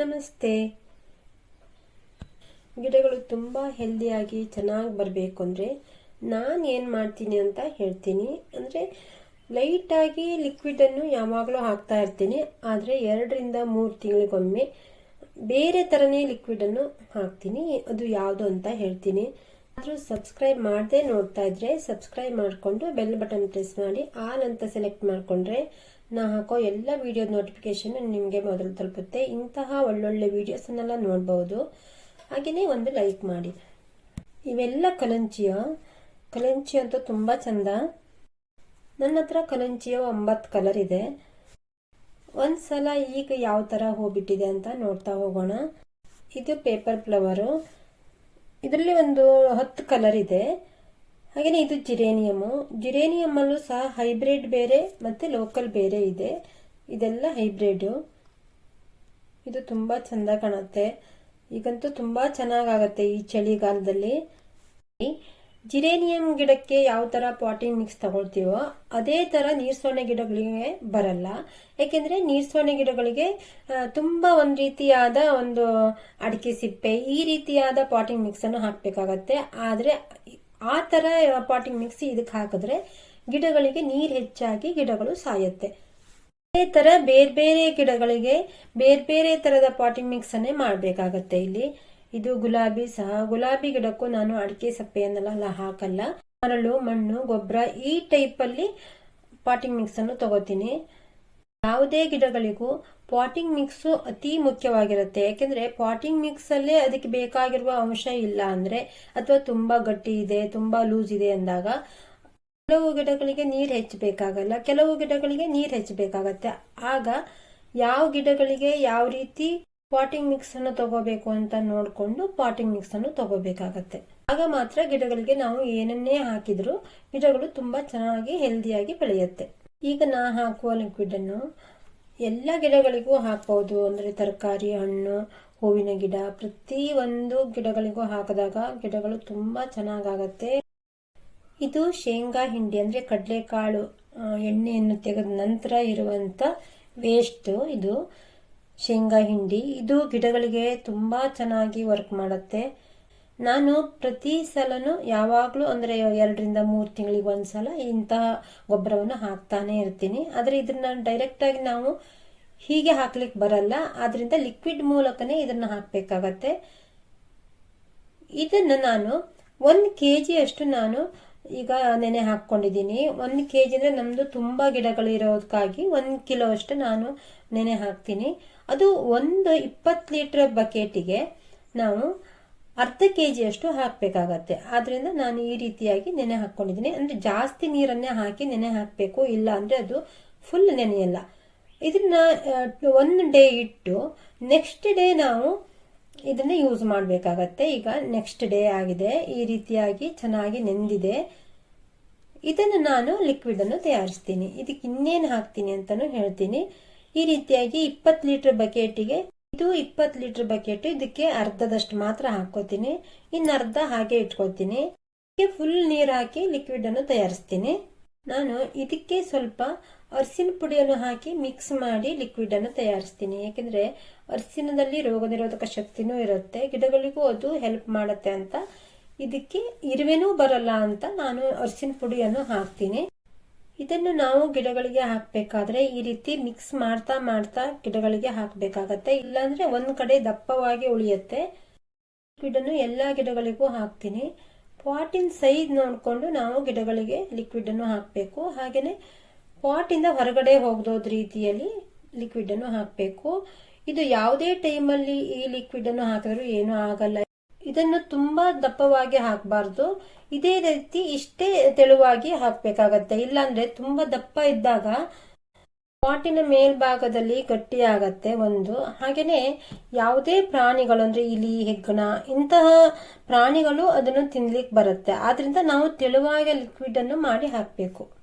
ನಮಸ್ತೆ. ಗಿಡಗಳು ತುಂಬ ಹೆಲ್ದಿಯಾಗಿ ಚೆನ್ನಾಗಿ ಬರಬೇಕು ಅಂದರೆ ನಾನು ಏನು ಮಾಡ್ತೀನಿ ಅಂತ ಹೇಳ್ತೀನಿ. ಅಂದರೆ ಲೈಟಾಗಿ ಲಿಕ್ವಿಡನ್ನು ಯಾವಾಗಲೂ ಹಾಕ್ತಾ ಇರ್ತೀನಿ. ಆದರೆ ಎರಡರಿಂದ ಮೂರು ತಿಂಗಳಿಗೊಮ್ಮೆ ಬೇರೆ ಥರನೇ ಲಿಕ್ವಿಡನ್ನು ಹಾಕ್ತೀನಿ. ಅದು ಯಾವುದು ಅಂತ ಹೇಳ್ತೀನಿ. ಆದರೂ ಸಬ್ಸ್ಕ್ರೈಬ್ ಮಾಡದೆ ನೋಡ್ತಾ ಇದ್ರೆ ಸಬ್ಸ್ಕ್ರೈಬ್ ಮಾಡಿಕೊಂಡು ಬೆಲ್ ಬಟನ್ ಪ್ರೆಸ್ ಮಾಡಿ ಆಲ್ ಅಂತ ಸೆಲೆಕ್ಟ್ ಮಾಡಿಕೊಂಡ್ರೆ ನಾ ಹಾಕೋ ಎಲ್ಲ ವಿಡಿಯೋ ನೋಟಿಫಿಕೇಶನ್ ನಿಮಗೆ ಮೊದಲು ತಲುಪುತ್ತೆ. ಇಂತಹ ಒಳ್ಳೊಳ್ಳೆ ವಿಡಿಯೋಸನ್ನೆಲ್ಲ ನೋಡ್ಬೋದು. ಹಾಗೆಯೇ ಒಂದು ಲೈಕ್ ಮಾಡಿ. ಇವೆಲ್ಲ ಕಲಂಚಿಯ? ಕಲಂಚಿ ಅಂತೂ ತುಂಬ ಚಂದ. ನನ್ನ ಹತ್ರ ಕಲಂಚಿಯ ಒಂಬತ್ತು ಕಲರ್ ಇದೆ. ಒಂದು ಸಲ ಈಗ ಯಾವ ಥರ ಹೋಗ್ಬಿಟ್ಟಿದೆ ಅಂತ ನೋಡ್ತಾ ಹೋಗೋಣ. ಇದು ಪೇಪರ್ ಫ್ಲವರು ಇದರಲ್ಲಿ ಒಂದು ಹತ್ತು ಕಲರ್ ಇದೆ. ಹಾಗೆಯೇ ಇದು ಜಿರೇನಿಯಮು ಜಿರೇನಿಯಮ್ಮಲ್ಲೂ ಸಹ ಹೈಬ್ರಿಡ್ ಬೇರೆ ಮತ್ತು ಲೋಕಲ್ ಬೇರೆ ಇದೆ. ಇದೆಲ್ಲ ಹೈಬ್ರಿಡು ಇದು ತುಂಬ ಚೆಂದ ಕಾಣುತ್ತೆ. ಈಗಂತೂ ತುಂಬ ಚೆನ್ನಾಗಾಗತ್ತೆ ಈ ಚಳಿಗಾಲದಲ್ಲಿ. ಜಿರೇನಿಯಂ ಗಿಡಕ್ಕೆ ಯಾವ ಥರ ಪಾಟಿಂಗ್ ಮಿಕ್ಸ್ ತಗೊಳ್ತೀವೋ ಅದೇ ಥರ ನೀರ್ಸೋಣೆ ಗಿಡಗಳಿಗೆ ಬರಲ್ಲ. ಏಕೆಂದರೆ ನೀರ್ಸೋಣೆ ಗಿಡಗಳಿಗೆ ತುಂಬ ಒಂದು ರೀತಿಯಾದ ಒಂದು ಅಡಿಕೆ ಸಿಪ್ಪೆ, ಈ ರೀತಿಯಾದ ಪಾಟಿಂಗ್ ಮಿಕ್ಸನ್ನು ಹಾಕಬೇಕಾಗತ್ತೆ. ಆದರೆ ಆ ಥರ ಪಾಟಿಂಗ್ ಮಿಕ್ಸ್ ಇದಕ್ಕೆ ಹಾಕಿದ್ರೆ ಗಿಡಗಳಿಗೆ ನೀರು ಹೆಚ್ಚಾಗಿ ಗಿಡಗಳು ಸಾಯುತ್ತೆ. ಅದೇ ಥರ ಬೇರೆ ಬೇರೆ ಗಿಡಗಳಿಗೆ ಬೇರೆ ಬೇರೆ ಥರದ ಪಾಟಿಂಗ್ ಮಿಕ್ಸನ್ನೇ ಮಾಡಬೇಕಾಗತ್ತೆ ಇಲ್ಲಿ. ಇದು ಗುಲಾಬಿ ಸಹ. ಗುಲಾಬಿ ಗಿಡಕ್ಕೂ ನಾನು ಅಡಿಕೆ ಸಪ್ಪೆಯನ್ನೆಲ್ಲ ಹಾಕಲ್ಲ. ಮರಳು, ಮಣ್ಣು, ಗೊಬ್ಬರ ಈ ಟೈಪಲ್ಲಿ ಪಾಟಿಂಗ್ ಮಿಕ್ಸನ್ನು ತಗೋತೀನಿ. ಯಾವುದೇ ಗಿಡಗಳಿಗೂ ಪಾಟಿಂಗ್ ಮಿಕ್ಸು ಅತಿ ಮುಖ್ಯವಾಗಿರುತ್ತೆ. ಯಾಕೆಂದ್ರೆ ಪಾಟಿಂಗ್ ಮಿಕ್ಸ್ ಅಲ್ಲೇ ಅದಕ್ಕೆ ಬೇಕಾಗಿರುವ ಅಂಶ ಇಲ್ಲ ಅಂದ್ರೆ ಅಥವಾ ತುಂಬಾ ಗಟ್ಟಿ ಇದೆ, ತುಂಬಾ ಲೂಸ್ ಇದೆ ಅಂದಾಗ ಕೆಲವು ಗಿಡಗಳಿಗೆ ನೀರು ಹೆಚ್ಚಬೇಕಾಗಲ್ಲ, ಕೆಲವು ಗಿಡಗಳಿಗೆ ನೀರು ಹೆಚ್ಚಬೇಕಾಗತ್ತೆ. ಆಗ ಯಾವ ಗಿಡಗಳಿಗೆ ಯಾವ ರೀತಿ ಪಾಟಿಂಗ್ ಮಿಕ್ಸ್ ಅನ್ನು ತಗೋಬೇಕು ಅಂತ ನೋಡಿಕೊಂಡು ಪಾಟಿಂಗ್ ಮಿಕ್ಸ್ ಅನ್ನು ತಗೋಬೇಕಾಗತ್ತೆ. ಆಗ ಮಾತ್ರ ಗಿಡಗಳಿಗೆ ನಾವು ಏನನ್ನೇ ಹಾಕಿದ್ರು ಗಿಡಗಳು ತುಂಬಾ ಚೆನ್ನಾಗಿ ಹೆಲ್ದಿಯಾಗಿ ಬೆಳೆಯುತ್ತೆ. ಈಗ ನಾ ಹಾಕುವ ಲಿಕ್ವಿಡ್ ಅನ್ನು ಎಲ್ಲ ಗಿಡಗಳಿಗೂ ಹಾಕಬಹುದು ಅಂದ್ರೆ ತರಕಾರಿ, ಹಣ್ಣು, ಹೂವಿನ ಗಿಡ, ಪ್ರತಿ ಒಂದು ಗಿಡಗಳಿಗೂ ಹಾಕಿದಾಗ ಗಿಡಗಳು ತುಂಬಾ ಚೆನ್ನಾಗಾಗತ್ತೆ. ಇದು ಶೇಂಗಾ ಹಿಂಡಿ, ಅಂದ್ರೆ ಕಡಲೆಕಾಳು ಎಣ್ಣೆಯನ್ನು ತೆಗೆದ ನಂತರ ಇರುವಂತ ವೇಸ್ಟ್ ಇದು. ಶೇಂಗಾ ಹಿಂಡಿ. ಇದು ಗಿಡಗಳಿಗೆ ತುಂಬ ಚೆನ್ನಾಗಿ ವರ್ಕ್ ಮಾಡುತ್ತೆ. ನಾನು ಪ್ರತಿ ಸಲನು ಯಾವಾಗಲೂ ಅಂದರೆ ಎರಡರಿಂದ ಮೂರು ತಿಂಗಳಿಗೆ ಒಂದು ಸಲ ಇಂತಹ ಗೊಬ್ಬರವನ್ನು ಹಾಕ್ತಾನೆ ಇರ್ತೀನಿ. ಆದರೆ ಇದನ್ನು ಡೈರೆಕ್ಟಾಗಿ ನಾವು ಹೀಗೆ ಹಾಕ್ಲಿಕ್ಕೆ ಬರಲ್ಲ. ಆದ್ದರಿಂದ ಲಿಕ್ವಿಡ್ ಮೂಲಕನೇ ಇದನ್ನು ಹಾಕಬೇಕಾಗತ್ತೆ. ಇದನ್ನು ನಾನು ಒಂದು ಕೆ ಜಿಯಷ್ಟು ನಾನು ಈಗ ನೆನೆ ಹಾಕ್ಕೊಂಡಿದ್ದೀನಿ. ಒಂದು ಕೆ ಜಿ ಅಂದರೆ ನಮ್ಮದು ತುಂಬ ಗಿಡಗಳು ಇರೋದಕ್ಕಾಗಿ ಒಂದು ಕಿಲೋ ಅಷ್ಟು ನಾನು ನೆನೆ ಹಾಕ್ತೀನಿ. ಅದು ಒಂದು ಇಪ್ಪತ್ತು ಲೀಟ್ರ್ ಬಕೆಟಿಗೆ ನಾವು ಅರ್ಧ ಕೆ ಜಿಯಷ್ಟು ಹಾಕಬೇಕಾಗತ್ತೆ. ಆದ್ದರಿಂದ ನಾನು ಈ ರೀತಿಯಾಗಿ ನೆನೆ ಹಾಕ್ಕೊಂಡಿದ್ದೀನಿ. ಅಂದರೆ ಜಾಸ್ತಿ ನೀರನ್ನೇ ಹಾಕಿ ನೆನೆ ಹಾಕಬೇಕು. ಇಲ್ಲ ಅಂದರೆ ಅದು ಫುಲ್ ನೆನೆಯಲ್ಲ. ಇದನ್ನ ಒಂದು ಡೇ ಇಟ್ಟು ನೆಕ್ಸ್ಟ್ ಡೇ ನಾವು ಇದನ್ನ ಯೂಸ್ ಮಾಡಬೇಕಾಗತ್ತೆ. ಈಗ ನೆಕ್ಸ್ಟ್ ಡೇ ಆಗಿದೆ. ಈ ರೀತಿಯಾಗಿ ಚೆನ್ನಾಗಿ ನೆಂದಿದೆ. ಇದನ್ನು ನಾನು ಲಿಕ್ವಿಡ್ ಅನ್ನು ತಯಾರಿಸ್ತೀನಿ. ಇದಕ್ಕೆ ಇನ್ನೇನು ಹಾಕ್ತೀನಿ ಅಂತಲೂ ಹೇಳ್ತೀನಿ. ಈ ರೀತಿಯಾಗಿ ಇಪ್ಪತ್ತು ಲೀಟರ್ ಬಕೆಟಿಗೆ ಇದು ಇಪ್ಪತ್ತು ಲೀಟರ್ ಬಕೆಟ್ ಇದಕ್ಕೆ ಅರ್ಧದಷ್ಟು ಮಾತ್ರ ಹಾಕೋತೀನಿ ಇನ್ನು ಅರ್ಧ ಹಾಗೆ ಇಟ್ಕೊತೀನಿ. ಫುಲ್ ನೀರು ಹಾಕಿ ಲಿಕ್ವಿಡ್ ಅನ್ನು ತಯಾರಿಸ್ತೀನಿ. ನಾನು ಇದಕ್ಕೆ ಸ್ವಲ್ಪ ಅರಿಸಿನ ಪುಡಿಯನ್ನು ಹಾಕಿ ಮಿಕ್ಸ್ ಮಾಡಿ ಲಿಕ್ವಿಡ್ ಅನ್ನು ತಯಾರಿಸ್ತೀನಿ. ಯಾಕೆಂದ್ರೆ ಅರಿಸಿನದಲ್ಲಿ ರೋಗ ನಿರೋಧಕ ಶಕ್ತಿನೂ ಇರುತ್ತೆ, ಗಿಡಗಳಿಗೂ ಅದು ಹೆಲ್ಪ್ ಮಾಡುತ್ತೆ ಅಂತ. ಇದಕ್ಕೆ ಇರುವೆನೂ ಬರಲ್ಲ ಅಂತ ನಾನು ಅರಿಸಿನ ಪುಡಿಯನ್ನು ಹಾಕ್ತೀನಿ. ಇದನ್ನು ನಾವು ಗಿಡಗಳಿಗೆ ಹಾಕಬೇಕಾದ್ರೆ ಈ ರೀತಿ ಮಿಕ್ಸ್ ಮಾಡ್ತಾ ಮಾಡ್ತಾ ಗಿಡಗಳಿಗೆ ಹಾಕಬೇಕಾಗತ್ತೆ. ಇಲ್ಲಾಂದ್ರೆ ಒಂದು ಕಡೆ ದಪ್ಪವಾಗಿ ಉಳಿಯುತ್ತೆ. ಲಿಕ್ವಿಡನ್ನು ಎಲ್ಲ ಗಿಡಗಳಿಗೂ ಹಾಕ್ತೀನಿ. ಪಾಟಿನ ಸೈಜ್ ನೋಡಿಕೊಂಡು ನಾವು ಗಿಡಗಳಿಗೆ ಲಿಕ್ವಿಡ್ ಅನ್ನು ಹಾಕಬೇಕು. ಹಾಗೆಯೇ ಪಾಟಿಂದ ಹೊರಗಡೆ ಹೋಗದೋದ್ ರೀತಿಯಲ್ಲಿ ಲಿಕ್ವಿಡ್ ಅನ್ನು ಹಾಕಬೇಕು. ಇದು ಯಾವುದೇ ಟೈಮಲ್ಲಿ ಈ ಲಿಕ್ವಿಡ್ ಅನ್ನು ಹಾಕಿದ್ರು ಏನೂ ಆಗಲ್ಲ. ಇದನ್ನು ತುಂಬಾ ದಪ್ಪವಾಗಿ ಹಾಕಬಾರ್ದು. ಇದೇ ರೀತಿ ಇಷ್ಟೇ ತೆಳುವಾಗಿ ಹಾಕಬೇಕಾಗತ್ತೆ. ಇಲ್ಲಾಂದ್ರೆ ತುಂಬಾ ದಪ್ಪ ಇದ್ದಾಗ ಪಾಟಿನ ಮೇಲ್ಭಾಗದಲ್ಲಿ ಗಟ್ಟಿಯಾಗತ್ತೆ ಒಂದು. ಹಾಗೇನೆ ಯಾವುದೇ ಪ್ರಾಣಿಗಳು ಅಂದ್ರೆ ಇಲಿ, ಹೆಗ್ಗಣ, ಇಂತಹ ಪ್ರಾಣಿಗಳು ಅದನ್ನು ತಿನ್ಲಿಕ್ಕೆ ಬರುತ್ತೆ. ಆದ್ರಿಂದ ನಾವು ತೆಳುವಾಗಿ ಲಿಕ್ವಿಡ್ ಅನ್ನು ಮಾಡಿ ಹಾಕಬೇಕು.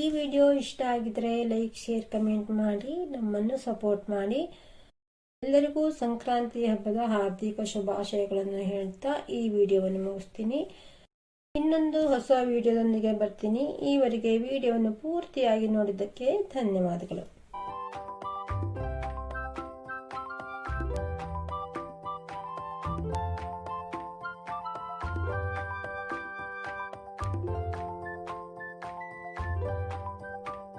ಈ ವಿಡಿಯೋ ಇಷ್ಟ ಆಗಿದ್ರೆ ಲೈಕ್, ಶೇರ್, ಕಮೆಂಟ್ ಮಾಡಿ, ನಮ್ಮನ್ನು ಸಪೋರ್ಟ್ ಮಾಡಿ. ಎಲ್ಲರಿಗೂ ಸಂಕ್ರಾಂತಿ ಹಬ್ಬದ ಹಾರ್ದಿಕ ಶುಭಾಶಯಗಳನ್ನು ಹೇಳ್ತಾ ಈ ವಿಡಿಯೋವನ್ನು ಮುಗಿಸ್ತೀನಿ. ಇನ್ನೊಂದು ಹೊಸ ವಿಡಿಯೋದೊಂದಿಗೆ ಬರ್ತೀನಿ. ಈವರೆಗೆ ವಿಡಿಯೋವನ್ನು ಪೂರ್ತಿಯಾಗಿ ನೋಡಿದ್ದಕ್ಕೆ ಧನ್ಯವಾದಗಳು.